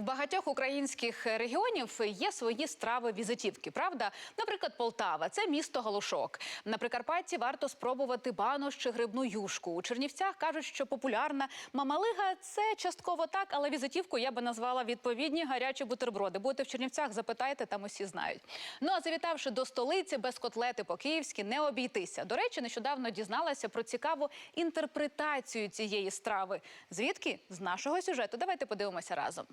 В багатьох українських регіонів є свої страви візитівки. Правда, наприклад, Полтава це місто Галушок. На Прикарпатті варто спробувати банош чи грибну юшку. У Чернівцях кажуть, що популярна мамалига це частково так, але візитівку я би назвала відповідні гарячі бутерброди. Будете в Чернівцях, запитайте, там усі знають. Ну а завітавши до столиці без котлети по-київськи, не обійтися. До речі, нещодавно дізналася про цікаву інтерпретацію цієї страви. Звідки з нашого сюжету? Давайте подивимося разом.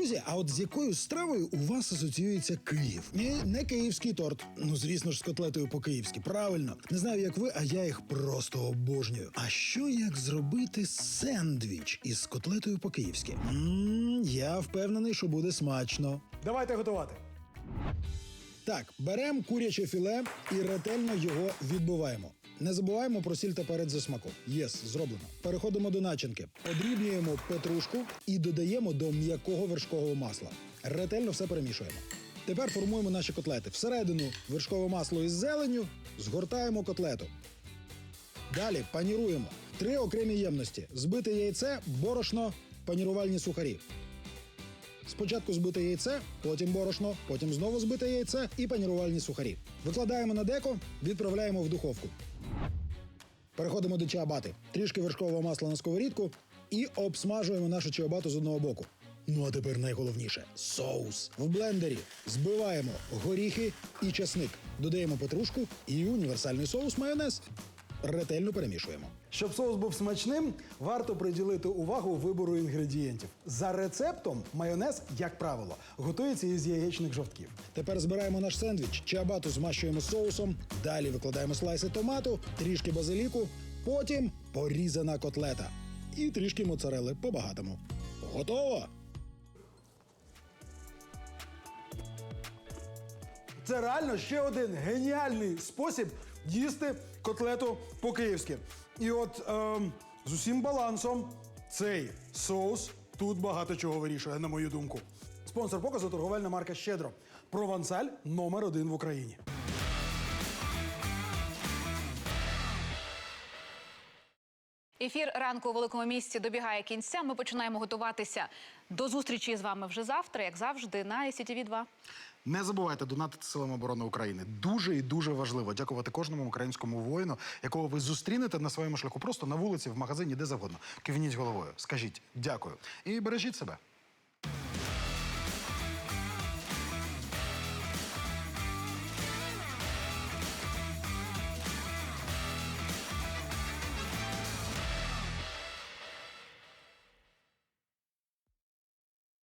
Друзі, а от з якою стравою у вас асоціюється Київ? Ні, не київський торт. Ну звісно ж, з котлетою по-київськи. Правильно, не знаю, як ви, а я їх просто обожнюю. А що як зробити сендвіч із котлетою по-київськи? Я впевнений, що буде смачно. Давайте готувати. Так, беремо куряче філе і ретельно його відбиваємо. Не забуваємо про сіль та перець за смаком. Єс, зроблено. Переходимо до начинки. Подрібнюємо петрушку і додаємо до м'якого вершкового масла. Ретельно все перемішуємо. Тепер формуємо наші котлети. Всередину вершкове масло із зеленню, згортаємо котлету. Далі паніруємо. Три окремі ємності: збите яйце, борошно, панірувальні сухарі. Спочатку збите яйце, потім борошно, потім знову збите яйце і панірувальні сухарі. Викладаємо на деко, відправляємо в духовку. Переходимо до чиабати. Трішки вершкового масла на сковорідку і обсмажуємо нашу чиабату з одного боку. Ну а тепер найголовніше соус. В блендері збиваємо горіхи і часник. Додаємо петрушку і універсальний соус майонез. Ретельно перемішуємо. Щоб соус був смачним, варто приділити увагу вибору інгредієнтів. За рецептом майонез, як правило, готується із яєчних жовтків. Тепер збираємо наш сендвіч, чиабату змащуємо соусом, далі викладаємо слайси томату, трішки базиліку, потім порізана котлета і трішки моцарели по-багатому. Готово! Це реально ще один геніальний спосіб їсти котлету по-київськи. І от ем, з усім балансом цей соус тут багато чого вирішує, на мою думку. Спонсор показу торговельна марка Щедро. Провансаль номер один в Україні. Ефір ранку у великому місті добігає кінця. Ми починаємо готуватися до зустрічі з вами вже завтра, як завжди, на СІТВ 2 Не забувайте донатити силам оборони України. Дуже і дуже важливо дякувати кожному українському воїну, якого ви зустрінете на своєму шляху, просто на вулиці, в магазині, де завгодно. Кивніть головою, скажіть дякую і бережіть себе.